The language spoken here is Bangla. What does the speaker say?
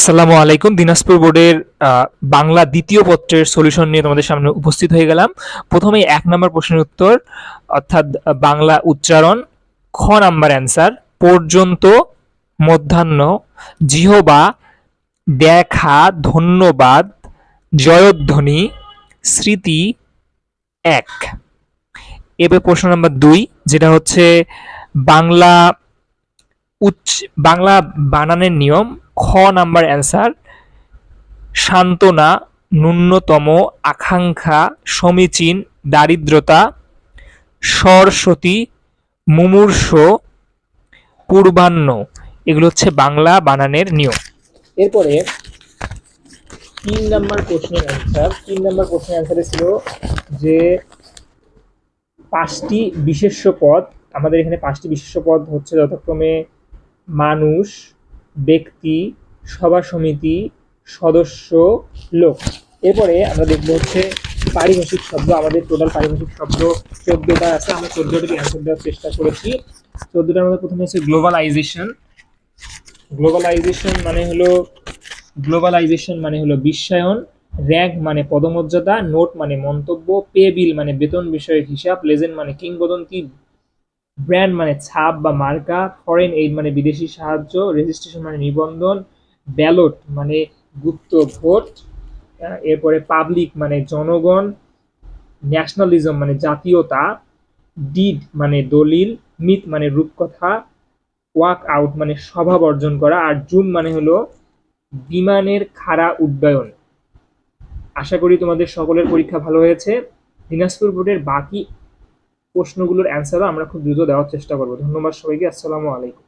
আসসালামু আলাইকুম। দিনাজপুর বোর্ডের বাংলা দ্বিতীয় পত্রের সলিউশন নিয়ে তোমাদের সামনে উপস্থিত হয়ে গেলাম। প্রথমেই এক নম্বর প্রশ্নের উত্তর, অর্থাৎ বাংলা উচ্চারণ, খ নাম্বার অ্যান্সার পর্যন্ত, মধ্যাহ্ন, জিহবা, দেখা, ধন্যবাদ, জয়ধ্বনি, স্মৃতি, এক। এবার প্রশ্ন নাম্বার দুই, যেটা হচ্ছে বাংলা উচ্চ, বাংলা বানানের নিয়ম খ নাম্বার অ্যান্সার, সান্ত্বনা, ন্যূনতম, আকাঙ্ক্ষা, সমীচীন, দারিদ্রতা সরস্বতী মুমূর্ষ, পূর্বাহ্ন। এগুলো হচ্ছে বাংলা বানানের নিয়ম। এরপরে তিন নাম্বার প্রশ্নের অ্যান্সার, তিন নাম্বার প্রশ্নের অ্যান্সারে ছিল যে পাঁচটি বিশেষ্য পদ, আমাদের এখানে পাঁচটি বিশেষ্য পদ হচ্ছে যথাক্রমে মানুষ ব্যক্তি, সভা সমিতি, সদস্য, লোক। এরপরে আমরা দেখব হচ্ছে পারিভাষিক শব্দ, আমাদের টোটাল পারিভাষিক শব্দ চোদ্দটা আছে, আমরা চোদ্দটি অ্যান্সার দেওয়ার চেষ্টা করেছি। চোদ্দটার মধ্যে প্রথমে হচ্ছে গ্লোবালাইজেশন গ্লোবালাইজেশন মানে হলো গ্লোবালাইজেশন মানে হলো বিশ্বায়ন র্যাঙ্ক মানে পদমর্যাদা নোট মানে মন্তব্য পে বিল মানে বেতন বিষয়ক হিসাব লেজেন্ড মানে কিংবদন্তি ব্র্যান্ড মানে ছাপ বা মার্কা ফরেন এইড মানে বিদেশি সাহায্য রেজিস্ট্রেশন মানে নিবন্ধন ব্যালট মানে গুপ্ত ভোট এরপরে পাবলিক মানে জনগণ ন্যাশনালিজম মানে জাতীয়তা ডিড মানে দলিল মিথ মানে রূপকথা ওয়াক আউট মানে সভা বর্জন করা, আর জুম মানে হলো বিমানের খাড়া উড্ডয়ন। আশা করি তোমাদের সকলের পরীক্ষা ভালো হয়েছে। দিনাজপুর বোর্ডের বাকি প্রশ্নগুলোর অ্যান্সারও আমরা খুব দ্রুত দেওয়ার চেষ্টা করব। ধন্যবাদ সবাইকে আসসালামু আলাইকুম।